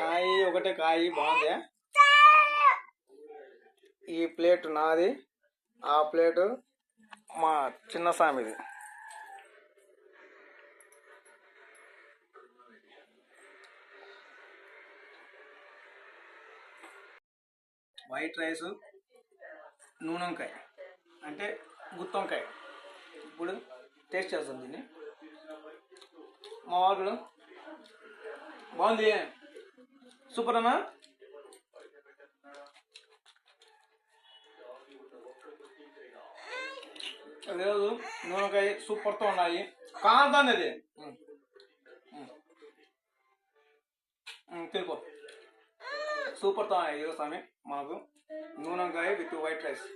కాయి ఒకటే కాయి బాగుంది. ఈ ప్లేట్ నాది. ఆ ప్లేటు మా చిన్న సామిది. వైట్ రైస్ నూనె వంకాయ అంటే గుత్తి వంకాయ ఇప్పుడు టేస్ట్ చేస్తాం దీన్ని. మా వాళ్ళు బాగుంది. సూపర్ అన్నా? లేదు నూనెకాయ సూపర్తో ఉన్నాయి. కాంతాంది అది తిరుకో సూపర్తో ఉన్నాయి ఈరోజు స్వామి మనకు నూనెకాయ విత్ వైట్ రైస్.